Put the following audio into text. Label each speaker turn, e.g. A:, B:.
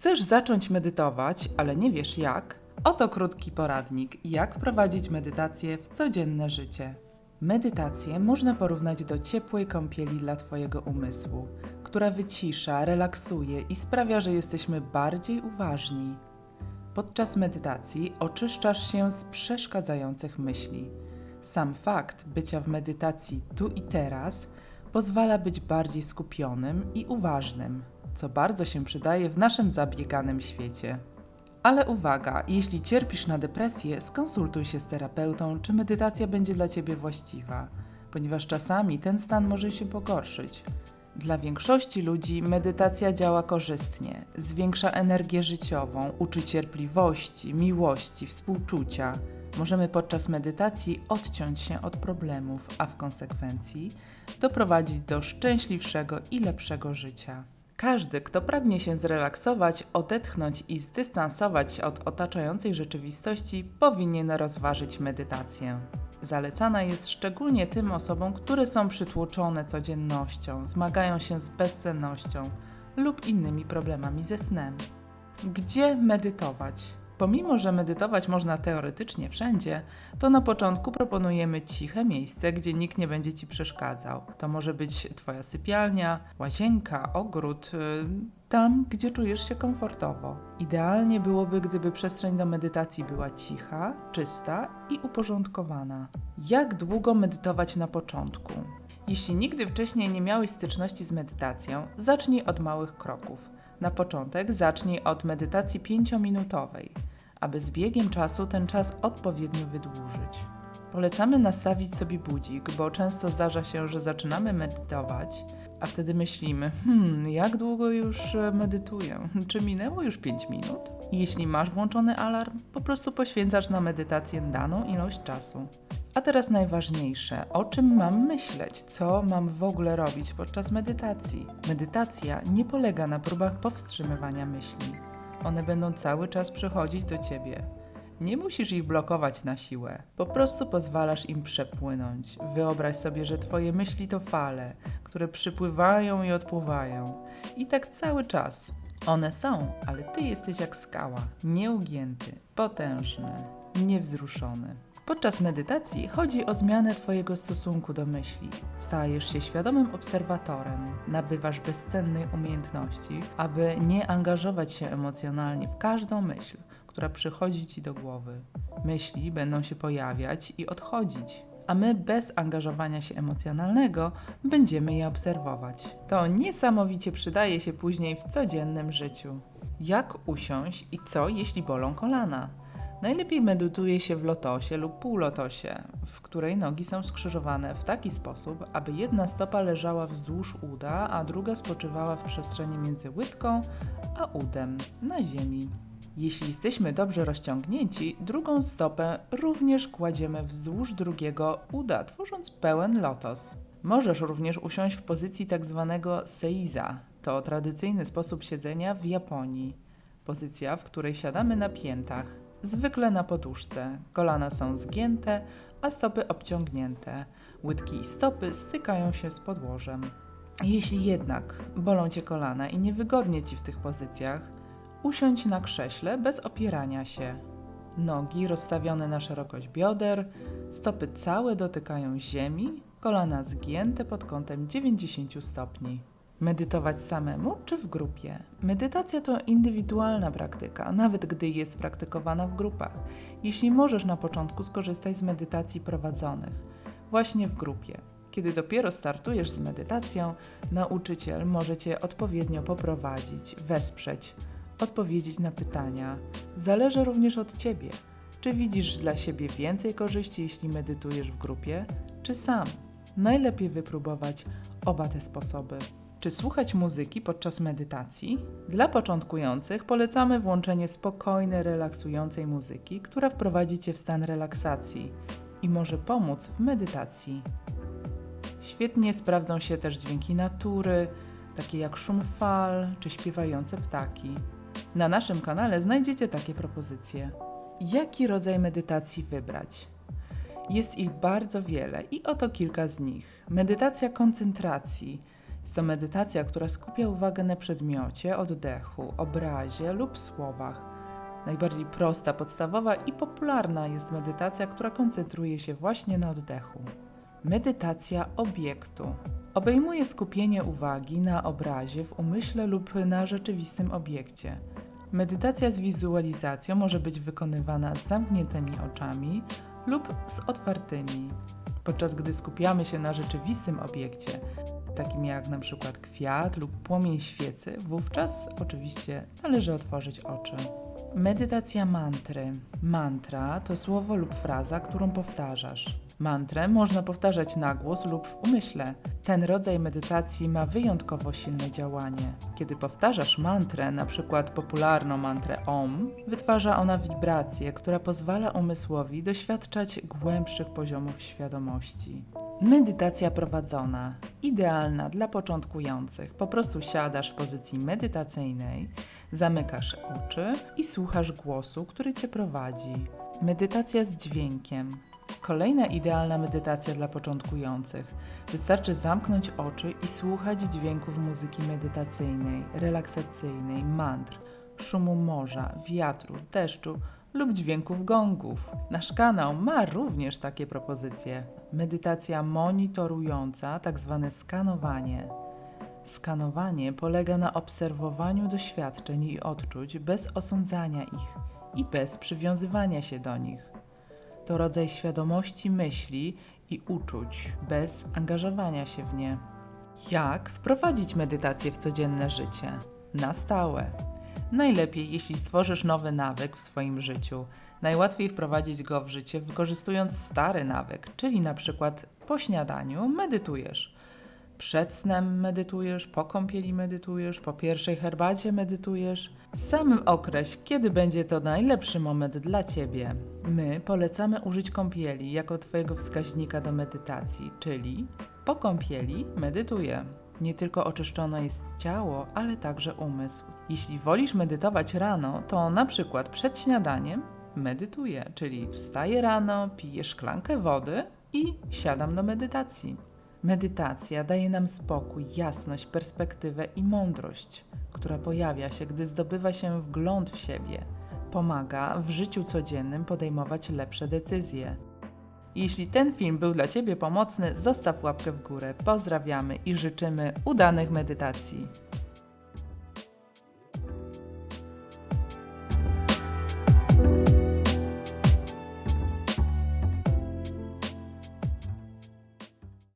A: Chcesz zacząć medytować, ale nie wiesz jak? Oto krótki poradnik, jak wprowadzić medytację w codzienne życie. Medytację można porównać do ciepłej kąpieli dla Twojego umysłu, która wycisza, relaksuje i sprawia, że jesteśmy bardziej uważni. Podczas medytacji oczyszczasz się z przeszkadzających myśli. Sam fakt bycia w medytacji tu i teraz pozwala być bardziej skupionym i uważnym, co bardzo się przydaje w naszym zabieganym świecie. Ale uwaga, jeśli cierpisz na depresję, skonsultuj się z terapeutą, czy medytacja będzie dla ciebie właściwa, ponieważ czasami ten stan może się pogorszyć. Dla większości ludzi medytacja działa korzystnie, zwiększa energię życiową, uczy cierpliwości, miłości, współczucia. Możemy podczas medytacji odciąć się od problemów, a w konsekwencji doprowadzić do szczęśliwszego i lepszego życia. Każdy, kto pragnie się zrelaksować, odetchnąć i zdystansować się od otaczającej rzeczywistości, powinien rozważyć medytację. Zalecana jest szczególnie tym osobom, które są przytłoczone codziennością, zmagają się z bezsennością lub innymi problemami ze snem. Gdzie medytować? Pomimo, że medytować można teoretycznie wszędzie, to na początku proponujemy ciche miejsce, gdzie nikt nie będzie ci przeszkadzał. To może być Twoja sypialnia, łazienka, ogród, yy, tam, gdzie czujesz się komfortowo. Idealnie byłoby, gdyby przestrzeń do medytacji była cicha, czysta i uporządkowana. Jak długo medytować na początku? Jeśli nigdy wcześniej nie miałeś styczności z medytacją, zacznij od małych kroków. Na początek zacznij od medytacji 5-minutowej aby z biegiem czasu ten czas odpowiednio wydłużyć. Polecamy nastawić sobie budzik, bo często zdarza się, że zaczynamy medytować, a wtedy myślimy, hmm, jak długo już e, medytuję? Czy minęło już 5 minut? Jeśli masz włączony alarm, po prostu poświęcasz na medytację daną ilość czasu. A teraz najważniejsze, o czym mam myśleć, co mam w ogóle robić podczas medytacji. Medytacja nie polega na próbach powstrzymywania myśli one będą cały czas przychodzić do ciebie. Nie musisz ich blokować na siłę, po prostu pozwalasz im przepłynąć. Wyobraź sobie, że twoje myśli to fale, które przypływają i odpływają. I tak cały czas. One są, ale ty jesteś jak skała, nieugięty, potężny, niewzruszony. Podczas medytacji chodzi o zmianę Twojego stosunku do myśli. Stajesz się świadomym obserwatorem, nabywasz bezcennej umiejętności, aby nie angażować się emocjonalnie w każdą myśl, która przychodzi Ci do głowy. Myśli będą się pojawiać i odchodzić, a my bez angażowania się emocjonalnego będziemy je obserwować. To niesamowicie przydaje się później w codziennym życiu. Jak usiąść i co, jeśli bolą kolana? Najlepiej medytuje się w lotosie lub półlotosie, w której nogi są skrzyżowane w taki sposób, aby jedna stopa leżała wzdłuż uda, a druga spoczywała w przestrzeni między łydką a udem na ziemi. Jeśli jesteśmy dobrze rozciągnięci, drugą stopę również kładziemy wzdłuż drugiego uda, tworząc pełen lotos. Możesz również usiąść w pozycji tak zwanego seiza. To tradycyjny sposób siedzenia w Japonii. Pozycja, w której siadamy na piętach zwykle na poduszce. Kolana są zgięte, a stopy obciągnięte. Łydki i stopy stykają się z podłożem. Jeśli jednak bolą cię kolana i niewygodnie ci w tych pozycjach, usiądź na krześle bez opierania się. Nogi rozstawione na szerokość bioder, stopy całe dotykają ziemi, kolana zgięte pod kątem 90 stopni. Medytować samemu czy w grupie? Medytacja to indywidualna praktyka, nawet gdy jest praktykowana w grupach. Jeśli możesz na początku skorzystać z medytacji prowadzonych, właśnie w grupie. Kiedy dopiero startujesz z medytacją, nauczyciel może cię odpowiednio poprowadzić, wesprzeć, odpowiedzieć na pytania. Zależy również od ciebie. Czy widzisz dla siebie więcej korzyści, jeśli medytujesz w grupie, czy sam? Najlepiej wypróbować oba te sposoby. Czy słuchać muzyki podczas medytacji? Dla początkujących polecamy włączenie spokojnej, relaksującej muzyki, która wprowadzi Cię w stan relaksacji i może pomóc w medytacji. Świetnie sprawdzą się też dźwięki natury, takie jak szum fal czy śpiewające ptaki. Na naszym kanale znajdziecie takie propozycje. Jaki rodzaj medytacji wybrać? Jest ich bardzo wiele i oto kilka z nich. Medytacja koncentracji Jest to medytacja, która skupia uwagę na przedmiocie, oddechu, obrazie lub słowach. Najbardziej prosta, podstawowa i popularna jest medytacja, która koncentruje się właśnie na oddechu. Medytacja obiektu obejmuje skupienie uwagi na obrazie w umyśle lub na rzeczywistym obiekcie. Medytacja z wizualizacją może być wykonywana z zamkniętymi oczami lub z otwartymi, podczas gdy skupiamy się na rzeczywistym obiekcie, takim jak na przykład kwiat lub płomień świecy, wówczas oczywiście należy otworzyć oczy. Medytacja mantry. Mantra to słowo lub fraza, którą powtarzasz. Mantrę można powtarzać na głos lub w umyśle. Ten rodzaj medytacji ma wyjątkowo silne działanie. Kiedy powtarzasz mantrę, przykład popularną mantrę OM, wytwarza ona wibrację, która pozwala umysłowi doświadczać głębszych poziomów świadomości. Medytacja prowadzona, idealna dla początkujących. Po prostu siadasz w pozycji medytacyjnej, zamykasz oczy i słuchasz głosu, który cię prowadzi. Medytacja z dźwiękiem. Kolejna idealna medytacja dla początkujących. Wystarczy zamknąć oczy i słuchać dźwięków muzyki medytacyjnej, relaksacyjnej, mantr, szumu morza, wiatru, deszczu lub dźwięków gongów. Nasz kanał ma również takie propozycje. Medytacja monitorująca, tak zwane skanowanie. Skanowanie polega na obserwowaniu doświadczeń i odczuć bez osądzania ich i bez przywiązywania się do nich. To rodzaj świadomości myśli i uczuć bez angażowania się w nie. Jak wprowadzić medytację w codzienne życie? Na stałe. Najlepiej, jeśli stworzysz nowy nawyk w swoim życiu. Najłatwiej wprowadzić go w życie wykorzystując stary nawyk, czyli na przykład po śniadaniu medytujesz. Przed snem medytujesz, po kąpieli medytujesz, po pierwszej herbacie medytujesz. Samym określ, kiedy będzie to najlepszy moment dla Ciebie. My polecamy użyć kąpieli jako Twojego wskaźnika do medytacji, czyli po kąpieli medytuję. Nie tylko oczyszczone jest ciało, ale także umysł. Jeśli wolisz medytować rano, to na przykład przed śniadaniem medytuję, czyli wstaję rano, piję szklankę wody i siadam do medytacji. Medytacja daje nam spokój, jasność, perspektywę i mądrość, która pojawia się, gdy zdobywa się wgląd w siebie. Pomaga w życiu codziennym podejmować lepsze decyzje. Jeśli ten film był dla Ciebie pomocny, zostaw łapkę w górę. Pozdrawiamy i życzymy udanych medytacji.